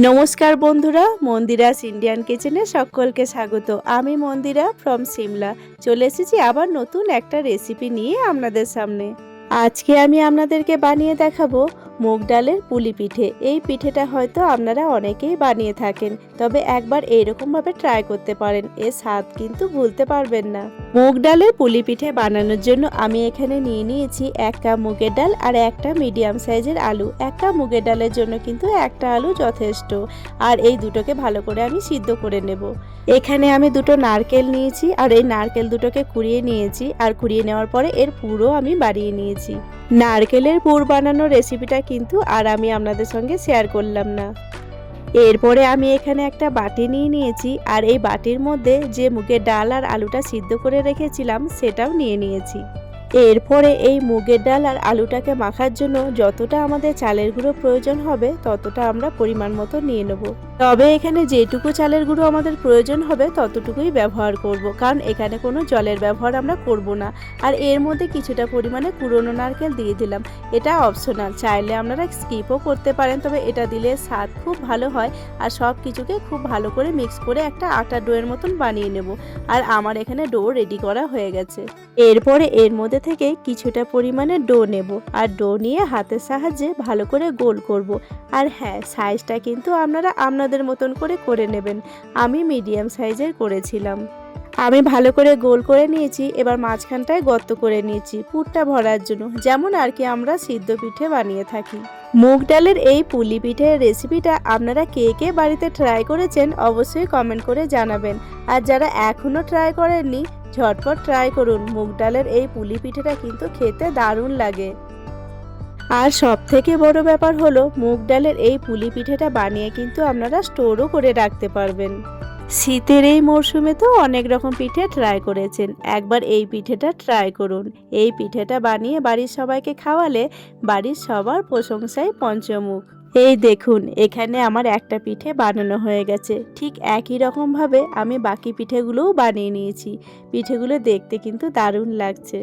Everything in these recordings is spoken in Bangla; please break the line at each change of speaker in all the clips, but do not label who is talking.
নমস্কার বন্ধুরা, মন্দিরাস ইন্ডিয়ান কিচেনে সকলকে স্বাগত। আমি মন্দিরা ফ্রম সিমলা চলে এসেছি আবার নতুন একটা রেসিপি নিয়ে আপনাদের সামনে। আজকে আমি আপনাদেরকে বানিয়ে দেখাবো মুগ ডালের পুলি পিঠে। এই পিঠেটা হয়তো আপনারা অনেকেই বানিয়ে থাকেন, তবে একবার এইরকমভাবে ট্রাই করতে পারেন। এর স্বাদ কিন্তু ভুলতে পারবেন না। মুগ ডালের পুলি পিঠে বানানোর জন্য আমি এখানে নিয়ে নিয়েছি এক কাপ মুগের ডাল আর একটা মিডিয়াম সাইজের আলু। এক কাপ মুগের ডালের জন্য কিন্তু একটা আলু যথেষ্ট। আর এই দুটোকে ভালো করে আমি সিদ্ধ করে নেব। এখানে আমি দুটো নারকেল নিয়েছি আর এই নারকেল দুটোকে কুড়িয়ে নিয়েছি আর কুড়িয়ে নেওয়ার পরে এর পুরো আমি বাড়িয়ে নিয়েছি। নারকেলের পুর বানানোর রেসিপিটা কিন্তু আর আমি আপনাদের সঙ্গে শেয়ার করলাম না। এরপরে আমি এখানে একটা বাটি নিয়ে নিয়েছি, আর এই বাটির মধ্যে যে মুগের ডাল আর আলুটা সিদ্ধ করে রেখেছিলাম সেটাও নিয়ে নিয়েছি। এরপরে এই মুগের ডাল আর আলুটাকে মাখার জন্য যতটা আমাদের চালের গুঁড়ো প্রয়োজন হবে ততটা আমরা পরিমাণ মতো নিয়ে নেব। তবে এখানে যেটুকু চালের গুঁড়ো আমাদের প্রয়োজন হবে, ততটুকুই ব্যবহার করব। কারণ এখানে কোনো জলের ব্যবহার আমরা করব না। আর এর মধ্যে কিছুটা পরিমাণে পুরনো নারকেল দিয়ে দিলাম। এটা অপশনাল চাইলে আপনারা স্কিপও করতে পারেন, তবে এটা দিলে স্বাদ খুব ভালো হয় আর সব কিছুকে খুব ভালো করে মিক্স করে একটা আটা ডোয়ের মতন বানিয়ে নেব। আর আমার এখানে ডো রেডি করা হয়ে গেছে। এরপরে এর মধ্যে থেকে কিছুটা পরিমাণে ডো নেব। আর ডো নিয়ে হাতের সাহায্যে ভালো করে গোল করব। আর হ্যাঁ সাইজটা কিন্তু আপনারা আপনাদের মতন করে করে নেবেন। আমি মিডিয়াম সাইজের করেছিলাম। আমি ভালো করে গোল করে নিয়েছি, এবার মাঝখানটায় গর্ত করে নিয়েছি, পুরটা ভরার জন্য। যেমন আর কি আমরা সিদ্ধ পিঠে বানিয়ে থাকি। মুগ ডালের এই পুলি পিঠের রেসিপিটা আপনারা কে কে বাড়িতে ট্রাই করেছেন অবশ্যই কমেন্ট করে জানাবেন। আর যারা এখনও ট্রাই করেননি, ঝটপট ট্রাই করুন। মুগ ডালের এই পুলি পিঠেটা কিন্তু খেতে দারুণ লাগে। আর সব থেকে বড় ব্যাপার হলো, মুগ ডালের এই পুলি পিঠেটা বানিয়ে কিন্তু আপনারা স্টোরও করে রাখতে পারবেন। শীতের এই মরশুমে তো অনেক রকম পিঠে ট্রাই করেছেন। একবার এই পিঠেটা ট্রাই করুন। এই পিঠেটা বানিয়ে বাড়ির সবাইকে খাওয়ালে বাড়ির সবার প্রশংসায় পঞ্চমুখ। এই দেখুন, এখানে আমার একটা পিঠে বানানো হয়ে গেছে। ঠিক একই রকমভাবে আমি বাকি পিঠেগুলোও বানিয়ে নিয়েছি। পিঠেগুলো দেখতে কিন্তু দারুণ লাগছে।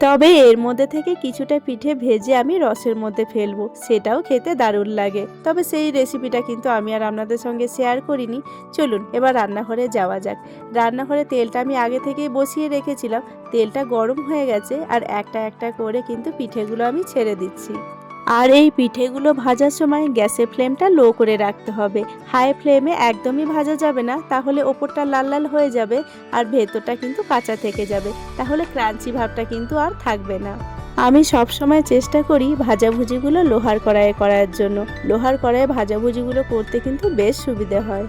তবে এর মধ্যে থেকে কিছুটা পিঠে ভেজে আমি রসের মধ্যে ফেলব, সেটাও খেতে দারুণ লাগে। তবে সেই রেসিপিটা কিন্তু আমি আর আপনাদের সঙ্গে শেয়ার করিনি। চলুন, এবার রান্নাঘরে যাওয়া যাক। রান্নাঘরে তেলটা আমি আগে থেকেই বসিয়ে রেখেছিলাম। তেলটা গরম হয়ে গেছে আর একটা একটা করে কিন্তু পিঠেগুলো আমি ছেড়ে দিচ্ছি। আর এই পিঠেগুলো ভাজার সময় গ্যাসের ফ্লেমটা লো করে রাখতে হবে। হাই ফ্লেমে একদমই ভাজা যাবে না, তাহলে ওপরটা লাল লাল হয়ে যাবে আর ভেতরটা কিন্তু কাঁচা থেকে যাবে। তাহলে ক্রাঞ্চি ভাবটা কিন্তু আর থাকবে না। আমি সব সময় চেষ্টা করি ভাজাভুজিগুলো লোহার কড়াইয়ে করার জন্য। লোহার কড়াইয়ে ভাজাভুজিগুলো করতে কিন্তু বেশ সুবিধে হয়।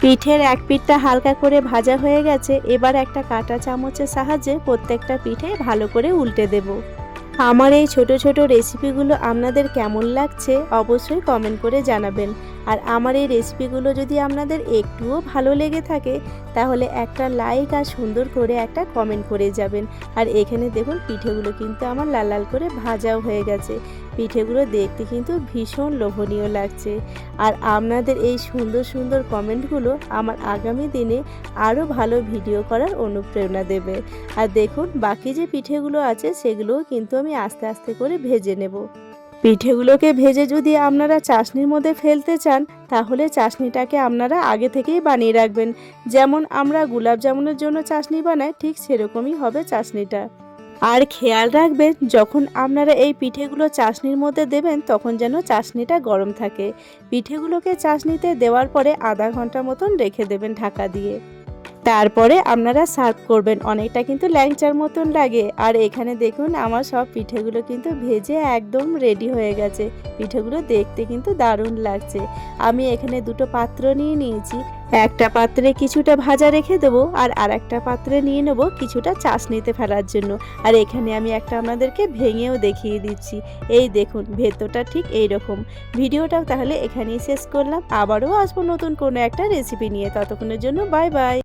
পিঠের এক পিঠটা হালকা করে ভাজা হয়ে গেছে, এবার একটা কাঁটা চামচের সাহায্যে প্রত্যেকটা পিঠে ভালো করে উল্টে দেবো। আমার এই ছোট ছোট রেসিপিগুলো আপনাদের কেমন লাগছে অবশ্যই কমেন্ট করে জানাবেন। আর আমার এই রেসিপিগুলো যদি আপনাদের একটুও ভালো লেগে থাকে, তাহলে একটা লাইক আর সুন্দর করে একটা কমেন্ট করে যাবেন। আর এখানে দেখুন, পিঠেগুলো কিন্তু আমার লাল লাল করে ভাজাও হয়ে গেছে। পিঠেগুলো দেখতে কিন্তু ভীষণ লোভনীয় লাগছে। আর আপনাদের এই সুন্দর সুন্দর কমেন্টগুলো আমার আগামী দিনে আরও ভালো ভিডিও করার অনুপ্রেরণা দেবে। আর দেখুন, বাকি যে পিঠেগুলো আছে সেগুলোও কিন্তু আমি আস্তে আস্তে করে ভেজে নেব। পিঠেগুলোকে ভেজে যদি আপনারা চাশনির মধ্যে ফেলতে চান, তাহলে চাশনিটাকে আপনারা আগে থেকেই বানিয়ে রাখবেন। যেমন আমরা গুলাব জামুনের জন্য চাশনি বানাই, ঠিক সেরকমই হবে চাশনিটা। আর খেয়াল রাখবেন, যখন আপনারা এই পিঠেগুলো চাশনির মধ্যে দেবেন, তখন যেন চাশনিটা গরম থাকে। পিঠেগুলোকে চাশনিতে দেওয়ার পরে আধা ঘণ্টা মতন রেখে দেবেন ঢাকা দিয়ে। তারপরে আপনারা সার্ভ করবেন। অনেকটা কিন্তু ল্যাংচার মতন লাগে। আর এখানে দেখুন, আমার সব পিঠেগুলো কিন্তু ভেজে একদম রেডি হয়ে গেছে। পিঠেগুলো দেখতে কিন্তু দারুণ লাগছে। আমি এখানে দুটো পাত্র নিয়ে নিয়েছি। একটা পাত্রে কিছুটা ভাজা রেখে দেবো আর আর একটা পাত্রে নিয়ে নেব কিছুটা চাশনিতে ফেলার জন্য। আর এখানে আমি একটা আপনাদেরকে ভেঙেও দেখিয়ে দিচ্ছি। এই দেখুন, ভেতরটা ঠিক এই রকম ভিডিওটাও তাহলে এখানেই শেষ করলাম। আবারও আসব নতুন কোনো একটা রেসিপি নিয়ে। ততক্ষণের জন্য বাই বাই